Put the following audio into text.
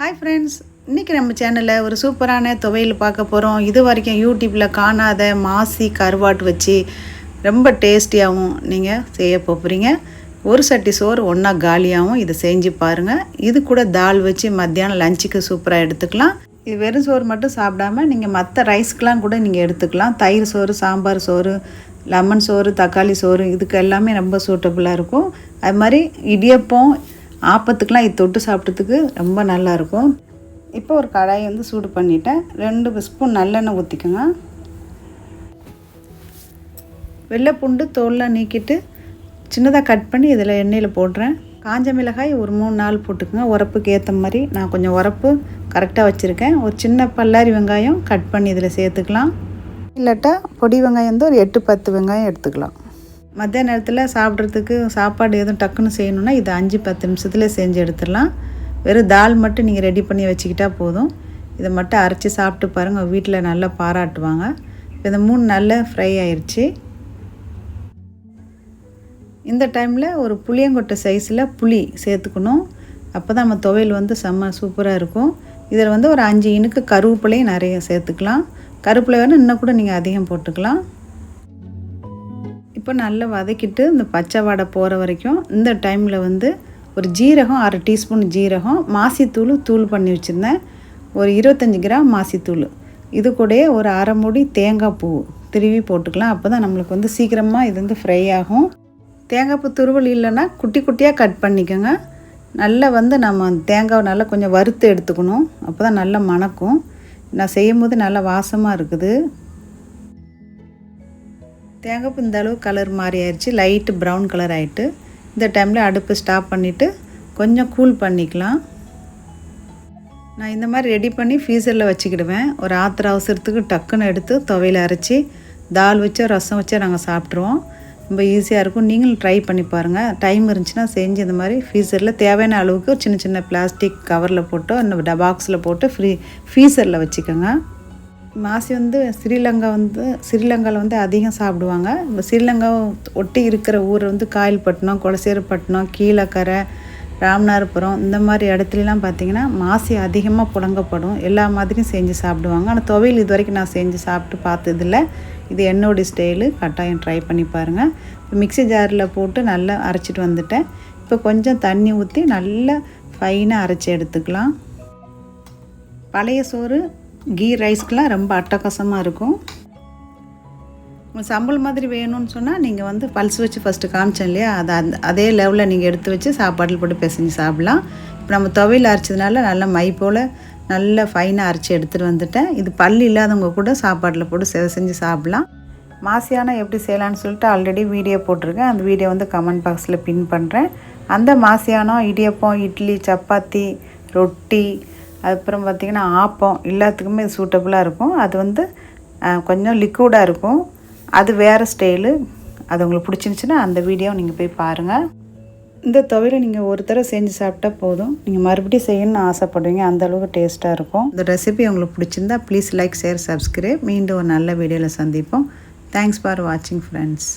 Hi friends இன்றைக்கி நம்ம சேனலில் ஒரு சூப்பரான துவையல் பார்க்க போகிறோம் இது வரைக்கும் யூடியூப்பில் காணாத மாசி கருவாட்டு வச்சு ரொம்ப டேஸ்டியாகவும் நீங்கள் செய்ய போகிறீங்க ஒரு சட்டி சோறு ஒன்றா காலியாகவும் இதை செஞ்சு பாருங்கள் இது கூட தால் வச்சு மத்தியானம் லஞ்சுக்கு சூப்பராக எடுத்துக்கலாம். இது வெறும் சோறு மட்டும் சாப்பிடாம நீங்கள் மற்ற ரைஸ்க்கெலாம் கூட நீங்கள் எடுத்துக்கலாம். தயிர் சோறு சாம்பார் சோறு லெமன் சோறு தக்காளி சோறு இதுக்கு எல்லாமே ரொம்ப சூட்டபுளாக இருக்கும். அது மாதிரி இடியப்பம் ஆப்பத்துக்கெலாம் இது தொட்டு சாப்பிட்டதுக்கு ரொம்ப நல்லாயிருக்கும். இப்போ ஒரு கடாயை வந்து சூடு பண்ணிட்டேன். ரெண்டு ஸ்பூன் நல்லெண்ணெய் ஊற்றிக்கோங்க வெள்ளைப்பூண்டு தோல்லாம் நீக்கிட்டு சின்னதாக கட் பண்ணி இதில் எண்ணெயில் போடுறேன். காஞ்ச மிளகாய் ஒரு மூணு நாள் போட்டுக்கோங்க. உரப்புக்கு ஏற்ற மாதிரி நான் கொஞ்சம் உரப்பு கரெக்டாக வச்சுருக்கேன். ஒரு சின்ன பல்லாரி வெங்காயம் கட் பண்ணி இதில் சேர்த்துக்கலாம். இல்லாட்டா பொடி வெங்காயம் வந்து ஒரு எட்டு பத்து வெங்காயம் எடுத்துக்கலாம். மத்திய நேரத்தில் சாப்பிட்றதுக்கு சாப்பாடு எதுவும் டக்குன்னு செய்யணுன்னா இது அஞ்சு பத்து நிமிஷத்தில் செஞ்சு எடுத்துடலாம். வெறும் தால் மட்டும் நீங்கள் ரெடி பண்ணி வச்சுக்கிட்டா போதும். இதை மட்டும் அரைச்சி சாப்பிட்டு பாருங்கள் வீட்டில் நல்லா பாராட்டுவாங்க. இந்த மூணு நல்லா ஃப்ரை ஆயிடுச்சு இந்த டைமில் ஒரு புளியங்கொட்டை சைஸில் புளி சேர்த்துக்கணும். அப்போ தான் நம்ம துவையல் வந்து செம்ம சூப்பராக இருக்கும். இதில் வந்து ஒரு அஞ்சு இனுக்கு கருவேப்பிலையும் நிறைய சேர்த்துக்கலாம். கருவேப்பிலை வேணும் இன்னும் கூட நீங்கள் அதிகம் போட்டுக்கலாம். இப்போ நல்லா வதக்கிட்டு இந்த பச்சை வடை போகிற வரைக்கும் இந்த டைமில் வந்து ஒரு ஜீரகம் அரை டீஸ்பூன் ஜீரகம் மாசித்தூள் தூள் பண்ணி வச்சுருந்தேன். ஒரு இருபத்தஞ்சி கிராம் மாசித்தூள். இது கூடயே ஒரு அரை மூடி தேங்காய் பூ திருவி போட்டுக்கலாம். அப்போ தான் நம்மளுக்கு வந்து சீக்கிரமாக இது வந்து ஃப்ரை ஆகும். தேங்காய் பூ துருவல் இல்லைன்னா குட்டி குட்டியாக கட் பண்ணிக்கோங்க. நல்லா வந்து நம்ம தேங்காவை நல்லா கொஞ்சம் வறுத்து எடுத்துக்கணும். அப்போ தான் நல்லா மணக்கும். நான் செய்யும்போது நல்லா வாசமாக இருக்குது. தேங்காய் பூ இந்த அளவு கலர் மாறி ஆயிடுச்சு லைட்டு ப்ரௌன் கலர் ஆகிட்டு இந்த டைமில் அடுப்பு ஸ்டாப் பண்ணிவிட்டு கொஞ்சம் கூல் பண்ணிக்கலாம். நான் இந்த மாதிரி ரெடி பண்ணி ஃப்ரீசரில் வச்சுக்கிடுவேன். ஒரு ஆத்திர அவசரத்துக்கு டக்குன்னு எடுத்து துவையில் அரைச்சி தால் வச்சோ ரசம் வச்சோ நாங்கள் சாப்பிட்ருவோம் ரொம்ப ஈஸியாக இருக்கும். நீங்களும் ட்ரை பண்ணி பாருங்கள் டைம் இருந்துச்சுன்னா செஞ்சு இந்த மாதிரி ஃப்ரீசரில் தேவையான அளவுக்கு சின்ன சின்ன பிளாஸ்டிக் கவரில் போட்டு அந்த பாக்ஸில் போட்டு ஃப்ரீ ஃப்ரீசரில் வச்சுக்கோங்க. மாசி வந்து ஸ்ரீலங்கா வந்து ஸ்ரீலங்காவில் வந்து அதிகம் சாப்பிடுவாங்க. ஸ்ரீலங்கா ஒட்டி இருக்கிற ஊர் வந்து காயல்பட்டினம் குலசேரப்பட்டினம் கீழக்கரை ராமநாதபுரம் இந்த மாதிரி இடத்துலலாம் பார்த்திங்கன்னா மாசி அதிகமாக புழங்கப்படும். எல்லா மாதிரியும் செஞ்சு சாப்பிடுவாங்க. ஆனால் துவையல் இது வரைக்கும் நான் செஞ்சு சாப்பிட்டு பார்த்ததில்ல. இது என்னோடய ஸ்டைலு கட்டாயம் ட்ரை பண்ணி பாருங்கள் மிக்சி ஜாரில் போட்டு நல்லா அரைச்சிட்டு வந்துட்டேன். இப்போ கொஞ்சம் தண்ணி ஊற்றி நல்லா ஃபைனாக அரைச்சி எடுத்துக்கலாம். பழைய சோறு கீ ரைஸ்க்கெலாம் ரொம்ப அட்டகாசமாக இருக்கும். சம்பல் மாதிரி வேணும்னு சொன்னால் நீங்கள் வந்து பல்ஸ் வச்சு ஃபஸ்ட்டு காமிச்சேன் இல்லையா? அதை அந்த அதே லெவலில் நீங்கள் எடுத்து வச்சு சாப்பாட்டில் போட்டு பிசைஞ்சு சாப்பிட்லாம். இப்போ நம்ம துவையில் அரைச்சதுனால நல்லா மை போல் நல்ல ஃபைனாக அரைச்சி எடுத்துகிட்டு வந்துட்டேன். இது பல் இல்லாதவங்க கூட சாப்பாட்டில் போட்டு செ செஞ்சு சாப்பிட்லாம். மாசியானா எப்படி செய்யலான்னு சொல்லிட்டு ஆல்ரெடி வீடியோ போட்டிருக்கேன். அந்த வீடியோ வந்து கமெண்ட் பாக்ஸில் பின் பண்ணுறேன் அந்த மாசியானம் இடியப்பம் இட்லி சப்பாத்தி ரொட்டி அதுக்கப்புறம் பார்த்திங்கன்னா ஆப்பம் எல்லாத்துக்குமே இது சூட்டபுளாக இருக்கும். அது வந்து கொஞ்சம் லிக்விடாக இருக்கும். அது வேறு ஸ்டைலு அது உங்களுக்கு பிடிச்சிருந்துச்சின்னா அந்த வீடியோ நீங்கள் போய் பாருங்கள் இந்த துவையில நீங்கள் ஒரு தடவை செஞ்சு சாப்பிட்டா போதும். நீங்கள் மறுபடியும் செய்யணும்னு ஆசைப்படுவீங்க அந்த அளவுக்கு டேஸ்ட்டாக இருக்கும். இந்த ரெசிபி உங்களுக்கு பிடிச்சிருந்தா ப்ளீஸ் லைக் ஷேர் சப்ஸ்கிரைப் மீண்டும் ஒரு நல்ல வீடியோவில் சந்திப்போம். தேங்க்ஸ் ஃபார் வாட்சிங் ஃப்ரெண்ட்ஸ்